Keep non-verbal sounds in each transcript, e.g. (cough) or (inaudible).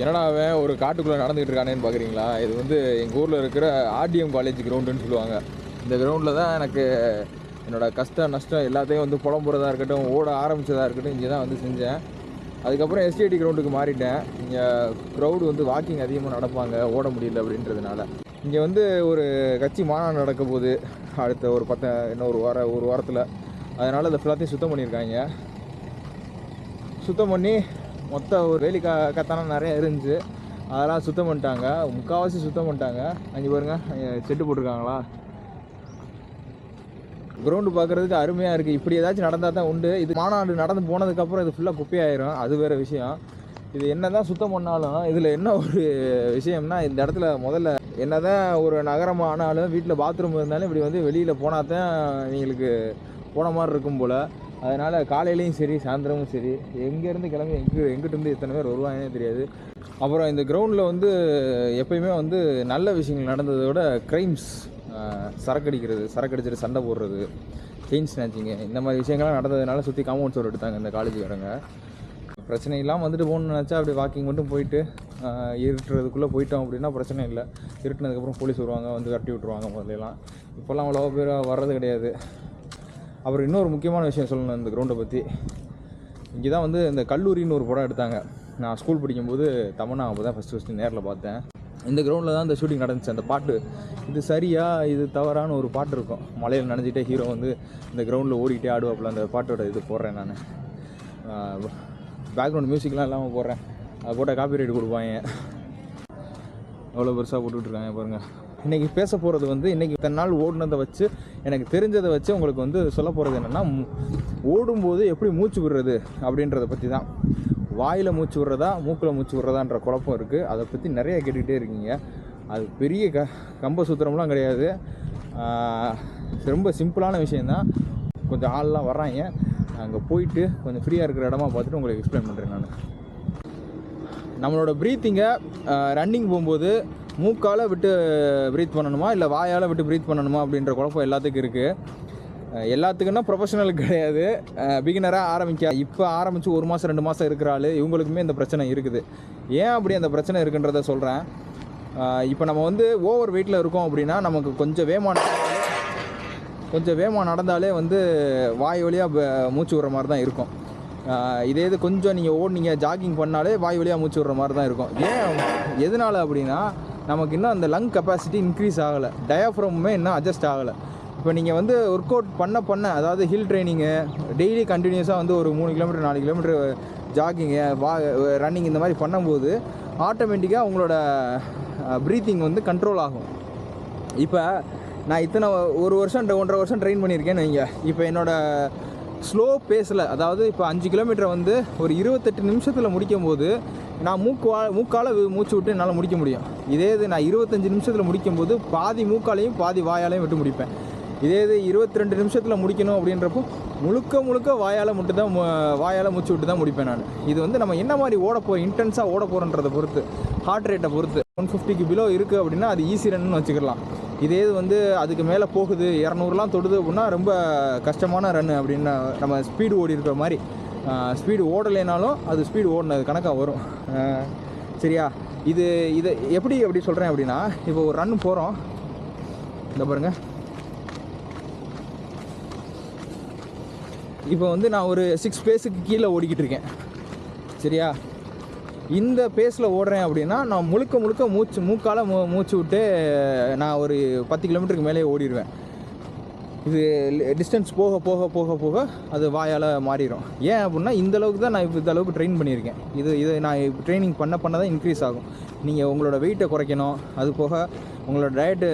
என்னடா அவன் ஒரு காட்டுக்குள்ளே நடந்துகிட்டு இருக்கானேன்னு பார்க்குறீங்களா? இது வந்து எங்கள் ஊரில் இருக்கிற ஆர்டிஎம் காலேஜ் கிரவுண்டுன்னு சொல்லுவாங்க. இந்த கிரவுண்டில் தான் எனக்கு என்னோடய கஷ்டம் நஷ்டம் எல்லாத்தையும் வந்து புலம்புறதாக இருக்கட்டும் ஓட ஆரம்பித்ததாக இருக்கட்டும் இங்கே தான் வந்து செஞ்சேன். அதுக்கப்புறம் எஸ்டிஐடி கிரவுண்டுக்கு மாறிட்டேன். இங்கே க்ரௌடு வந்து வாக்கிங் அதிகமாக நடப்பாங்க ஓட முடியல அப்படின்றதுனால. இங்கே வந்து ஒரு கட்சி மாநாடு நடக்க போகுது அடுத்த ஒரு பத்து இன்னும் ஒரு வார ஒரு வாரத்தில் அதனால் அதை ஃபுல்லாத்தையும் சுத்தம் பண்ணியிருக்காங்க. சுத்தம் பண்ணி மொத்த ஒரு வேலி க கத்தானம் நிறைய இருந்துச்சு. அதெல்லாம் சுத்தம் பண்ணிட்டாங்க. முக்கால்வாசி சுத்தம் பண்ணிட்டாங்க. அங்கே பாருங்க. செட்டு போட்டிருக்காங்களா? கிரவுண்டு பார்க்குறதுக்கு அருமையாக இருக்குது இப்படி ஏதாச்சும் நடந்தால் தான் உண்டு. இது மாநாடு நடந்து போனதுக்கப்புறம் இது ஃபுல்லாக குப்பையாயிரும். அது வேறு விஷயம். இது என்ன தான் சுத்தம் பண்ணாலும் இதில் என்ன ஒரு விஷயம்னா இந்த இடத்துல முதல்ல என்ன தான் ஒரு நகரமாக ஆனாலும் வீட்டில் பாத்ரூம் இருந்தாலும் இப்படி வந்து வெளியில் போனால் தான் எங்களுக்கு போன மாதிரி இருக்கும் போல். அதனால் காலையிலையும் சரி சாயந்தரமும் சரி. எங்கேருந்து கிளம்பி எங்கே எங்கிட்டேருந்து எத்தனை பேர் வருவாங்கன்னே தெரியாது. அப்புறம் இந்த கிரவுண்டில் வந்து எப்பயுமே வந்து நல்ல விஷயங்கள் நடந்ததை விட க்ரைம்ஸ் சரக்கடிக்கிறது சரக்கடிச்சிட்டு சண்டை போடுறது செயின் ஸ்நாச்சிங்கு இந்த மாதிரி விஷயங்கள்லாம் நடந்ததுனால சுற்றி காம்பவுண்ட் சோறு எடுத்தாங்க இந்த காலேஜுக்காரங்க பிரச்சனை இல்லாமல் வந்துட்டு போகணும்னு நினச்சா அப்படி வாக்கிங் மட்டும் போயிட்டு இருட்டுறதுக்குள்ளே போயிட்டோம் அப்படின்னா பிரச்சனை இல்லை. இருட்டுனதுக்கப்புறம் போலீஸ் வருவாங்க வந்து கட்டி விட்ருவாங்க முதல்லலாம் இப்போல்லாம் அவ்வளோ பேர் வர்றது கிடையாது. அப்புறம் இன்னொரு முக்கியமான விஷயம் சொல்லணும் இந்த கிரவுண்டை பற்றி இங்கே தான் வந்து இந்த கல்லூரின்னு ஒரு படம் எடுத்தாங்க. நான் ஸ்கூல் படிக்கும்போது தமன்னா அப்போ தான் ஃபஸ்ட்டு ஃபஸ்ட்டு நேரில் பார்த்தேன். இந்த கிரவுண்டில் தான் இந்த ஷூட்டிங் நடந்துச்சு. அந்த பாட்டு இது சரியா இது தவறான ஒரு பாட்டு இருக்கும். மலையில் நனைஞ்சிட்டே ஹீரோ வந்து இந்த கிரவுண்டில் ஓடிக்கிட்டே ஆடுவாப்புல அந்த பாட்டோட இது போடுறேன் நான். பேக்ரவுண்ட் மியூசிக்லாம் இல்லாமல் போடுறேன். அது போட்டால் காப்பி ரைட் கொடுப்பாங்க அவ்வளோ பெருசாக போட்டுட்ருக்காங்க பாருங்கள் இன்றைக்கி பேச போகிறது வந்து இன்றைக்கி இத்தனை நாள் ஓடினதை வச்சு எனக்கு தெரிஞ்சதை வச்சு உங்களுக்கு வந்து சொல்ல போகிறது என்னென்னா ஓடும்போது எப்படி மூச்சு விடுறது அப்படின்றத பற்றி தான் வாயில் மூச்சு விடுறதா மூக்கில் மூச்சு விடுறதான்ற குழப்பம் இருக்குது அதை பற்றி நிறைய கேட்டுக்கிட்டே இருக்கீங்க. அது பெரிய க கம்ப சூத்திரம்லாம் கிடையாது. ரொம்ப சிம்பிளான விஷயந்தான் கொஞ்சம் ஆள்லாம் வர்றாங்க. அங்கே போயிட்டு கொஞ்சம் ஃப்ரீயாக இருக்கிற இடமா பார்த்துட்டு உங்களுக்கு எக்ஸ்பிளைன் பண்ணுறேன் நான். நம்மளோட ப்ரீத்திங்கை ரன்னிங் போகும்போது மூக்கால் விட்டு ப்ரீத் பண்ணணுமா? இல்லை வாயால் விட்டு ப்ரீத் பண்ணணுமா? அப்படின்ற குழப்பம் எல்லாத்துக்கும் இருக்குது எல்லாத்துக்குன்னா ப்ரொஃபஷனல் கிடையாது. பிகினராக ஆரம்பிக்க இப்போ ஆரம்பித்து ஒரு மாதம் ரெண்டு மாதம் இருக்கிற ஆள் இவங்களுக்குமே இந்த பிரச்சனை இருக்குது. ஏன் அப்படி அந்த பிரச்சனை இருக்குன்றத சொல்கிறேன் இப்போ நம்ம வந்து ஓவர் வெயிட்டில் இருக்கோம் அப்படின்னா நமக்கு கொஞ்சம் வேமான கொஞ்சம் வேகமாக நடந்தாலே வந்து வாய் வழியாக மூச்சு விடுற மாதிரி தான் இருக்கும். இதே இது கொஞ்சம் நீங்கள் ஓடுனீங்க ஜாகிங் பண்ணாலே வாய் வழியாக மூச்சு விடுற மாதிரி தான் இருக்கும். ஏன் எதனால் அப்படின்னா நமக்கு இன்னும் அந்த லங் கெப்பாசிட்டி இன்க்ரீஸ் ஆகலை. டயாஃப்ரமுமே இன்னும் அட்ஜஸ்ட் ஆகலை. இப்போ நீங்கள் வந்து ஒர்க் அவுட் பண்ண பண்ண அதாவது ஹில் ட்ரைனிங்கு டெய்லி கண்டினியூஸாக வந்து ஒரு மூணு கிலோமீட்டர் நாலு கிலோமீட்டர் ஜாகிங்கு வா ரன்னிங் இந்த மாதிரி பண்ணும்போது ஆட்டோமேட்டிக்காக உங்களோட ப்ரீத்திங் வந்து கண்ட்ரோல் ஆகும். இப்போ நான் இத்தனை ஒரு வருஷம் ஒன்றரை வருஷம் ட்ரெயின் பண்ணியிருக்கேன்னு வைங்க. இப்போ என்னோடய ஸ்லோ பேஸில் அதாவது இப்போ அஞ்சு கிலோமீட்டர் வந்து ஒரு இருபத்தெட்டு நிமிஷத்தில் முடிக்கும் போது நான் மூக்கு வா மூக்கால் மூச்சு விட்டு என்னால் முடிக்க முடியும். இதே இது நான் இருபத்தஞ்சி நிமிஷத்தில் முடிக்கும்போது பாதி மூக்காலையும் பாதி வாயாலையும் விட்டு முடிப்பேன். இதே இது இருபத்தி ரெண்டு நிமிஷத்தில் முடிக்கணும் அப்படின்றப்போ முழுக்க முழுக்க வாயால் மட்டும் தான் வாயால் மூச்சு விட்டு தான் முடிப்பேன் நான். இது வந்து நம்ம என்ன மாதிரி ஓட போகிறோம் இன்டென்ஸாக ஓட போகிறோன்றதை பொறுத்து ஹார்ட் ரேட்டை பொறுத்து. ஒன் ஃபிஃப்டிக்கு பிலோ இருக்குது அப்படின்னா அது ஈஸி ரன்னு வச்சுக்கலாம். இதே இது வந்து அதுக்கு மேலே போகுது இரநூறுலாம் தொடுது அப்படின்னா ரொம்ப கஷ்டமான ரன் அப்படின்னு நம்ம ஸ்பீடு ஓடி இருக்கிற மாதிரி ஸ்பீடு ஓடலைனாலும் அது ஸ்பீடு ஓடினது கணக்காக வரும். சரியா? இது இதை எப்படி எப்படி சொல்கிறேன் அப்படின்னா இப்போ ஒரு ரன் போகிறோம் இந்த பாருங்க. இப்போ வந்து நான் ஒரு சிக்ஸ் பேஸுக்கு கீழே ஓடிக்கிட்டு இருக்கேன். சரியா? இந்த பேஸில் ஓடுறேன் அப்படின்னா நான் முழுக்க முழுக்க மூச்சு மூக்கால் மூ மூச்சு விட்டு நான் ஒரு பத்து கிலோமீட்டருக்கு மேலே ஓடிடுவேன். இது டிஸ்டன்ஸ் போக போக போக போக அது வாயால் மாறிடும் ஏன் அப்படின்னா இந்த அளவுக்கு தான் நான் இப்போ இந்த அளவுக்கு ட்ரெயின் பண்ணியிருக்கேன். இது இது நான் ட்ரைனிங் பண்ண பண்ண தான் இன்க்ரீஸ் ஆகும். நீங்கள் உங்களோட வெயிட்டை குறைக்கணும். அது போக உங்களோட டயட்டு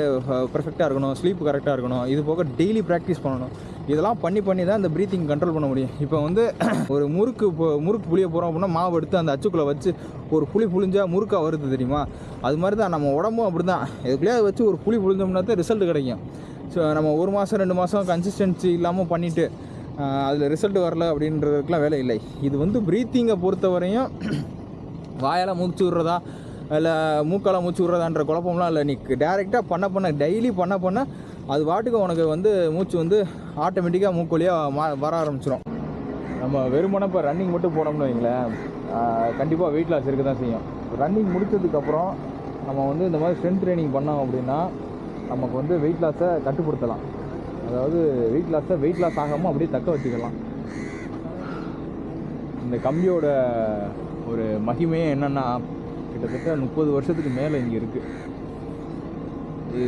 பர்ஃபெக்டாக இருக்கணும். ஸ்லீப் கரெக்டாக இருக்கணும். இது போக டெய்லி ப்ராக்டிஸ் பண்ணணும். இதெல்லாம் பண்ணி பண்ணி தான் இந்த ப்ரீத்திங் கண்ட்ரோல் பண்ண முடியும். இப்போ வந்து (clears throat) ஒரு முறுக்கு இப்போ முறுக்கு புளிய போகிறோம் அப்படின்னா மாவு எடுத்து அந்த அச்சுக்குள்ளே வச்சு ஒரு புளி புளிஞ்சால் முறுக்காக வருது தெரியுமா? அது மாதிரி தான் நம்ம உடம்பும் அப்படி தான் இதுக்குள்ளேயே வச்சு ஒரு புளி புளிஞ்சோம்னா தான் ரிசல்ட் கிடைக்கும். ஸோ நம்ம ஒரு மாதம் ரெண்டு மாதம் கன்சிஸ்டன்சி இல்லாமல் பண்ணிவிட்டு அதில் ரிசல்ட் வரல அப்படின்றதுக்கெலாம் வேலை இல்லை. இது வந்து ப்ரீத்திங்கை பொறுத்தவரையும் வாயால் மூச்சு விட்றதா இல்லை மூக்கால் மூச்சு விட்றதான்ற குழப்பம்லாம் இல்லை. நீ டேரெக்டாக பண்ண பண்ண டெய்லி பண்ண பண்ண அது பாட்டுக்கு உனக்கு வந்து மூச்சு வந்து ஆட்டோமேட்டிக்காக மூக்கு வழியாக மா வர ஆரம்பிச்சிடும் நம்ம வெறுமனே இப்போ ரன்னிங் மட்டும் போனோம்னு வைங்களேன் கண்டிப்பாக வெயிட் லாஸ் இருக்க தான் செய்யும். ரன்னிங் முடித்ததுக்கப்புறம் நம்ம வந்து இந்த மாதிரி ஸ்ட்ரென்த் ட்ரைனிங் பண்ணோம் அப்படின்னா நமக்கு வந்து வெயிட் லாஸை கட்டுப்படுத்தலாம். அதாவது வெயிட் லாஸை வெயிட் லாஸ் ஆகாமல் அப்படியே தக்க வச்சுக்கலாம். இந்த கம்பியோட ஒரு மகிமையே என்னென்னா கிட்டத்தட்ட முப்பது வருஷத்துக்கு மேலே இங்கே இருக்குது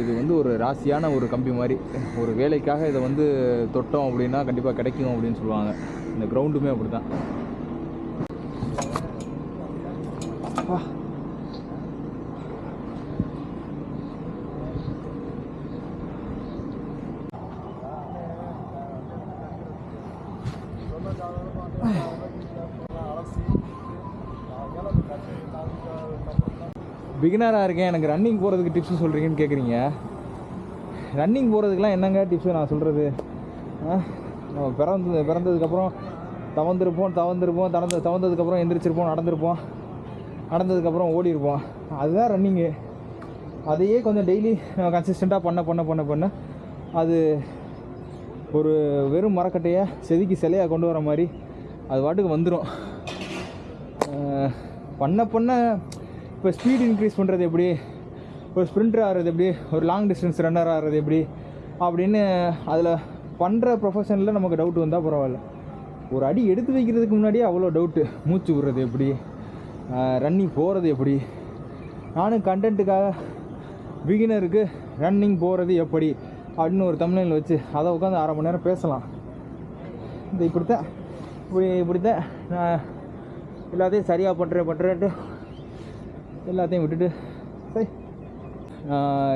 இது வந்து ஒரு ராசியான ஒரு கம்பி மாதிரி. ஒரு வேலைக்காக இதை வந்து தொட்டோம் அப்படின்னா கண்டிப்பாக கிடைக்கும் அப்படின்னு சொல்லுவாங்க. இந்த கிரவுண்டுமே அப்படி தான் பிகினராக இருக்கேன். எனக்கு ரன்னிங் போகிறதுக்கு டிப்ஸ் சொல்கிறீங்கன்னு கேட்குறீங்க ரன்னிங் போகிறதுக்கெலாம் என்னங்க டிப்ஸு நான் சொல்கிறது நம்ம பிறந்து பிறந்ததுக்கப்புறம் தவந்திருப்போம் தவந்திருப்போம் தவந்து தவந்ததுக்கப்புறம் எந்திரிச்சிருப்போம் நடந்திருப்போம் நடந்ததுக்கப்புறம் ஓடிருப்போம். அதுதான் ரன்னிங்கு அதையே கொஞ்சம் டெய்லி கன்சிஸ்டண்ட்டாக பண்ண பண்ண பண்ண பண்ண. அது ஒரு வெறும் மரக்கட்டையை செதுக்கி சிலையாக கொண்டு வர மாதிரி அது பாட்டுக்கு வந்துடும் பண்ண பண்ண இப்போ ஸ்பீட் இன்க்ரீஸ் பண்ணுறது எப்படி? ஒரு ஸ்ப்ரிண்டர் ஆகிறது எப்படி? ஒரு லாங் டிஸ்டன்ஸ் ரன்னர் ஆகிறது எப்படி? அப்படின்னு அதில் பண்ணுற ப்ரொஃபஷனில் நமக்கு டவுட் வந்தால் பரவாயில்ல. ஒரு அடி எடுத்து வைக்கிறதுக்கு முன்னாடியே அவ்வளோ டவுட்டு மூச்சு விடுறது எப்படி? ரன்னிங் போகிறது எப்படி? நானும் கண்டென்ட்டுக்காக பிகினருக்கு ரன்னிங் போகிறது எப்படி? அப்படின்னு ஒரு தமிழில் வச்சு அதை உட்காந்து அரை மணி நேரம் பேசலாம். இந்த இப்படித்தான் இப்படி இப்படித்தான் நான் எல்லாத்தையும் சரியாக பண்ணுறேன் பண்ணுறேன்ட்டு எல்லாத்தையும் விட்டுட்டு சரி.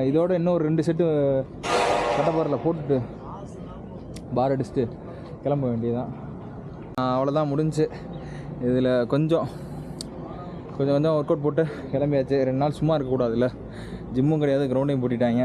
இதோட இன்னும் ஒரு ரெண்டு செட்டு கட்டப்பாரில் போட்டுட்டு பார் அடிச்சுட்டு கிளம்ப வேண்டியதுதான். அவ்வளோதான் முடிஞ்சு. இதில் கொஞ்சம் கொஞ்சம் கொஞ்சம் ஒர்க் அவுட் போட்டு கிளம்பியாச்சு. ரெண்டு நாள் சும்மா இருக்கக்கூடாதுல்ல. ஜிம்மும் கிடையாது கிரவுண்டையும் பூட்டிட்டாங்க.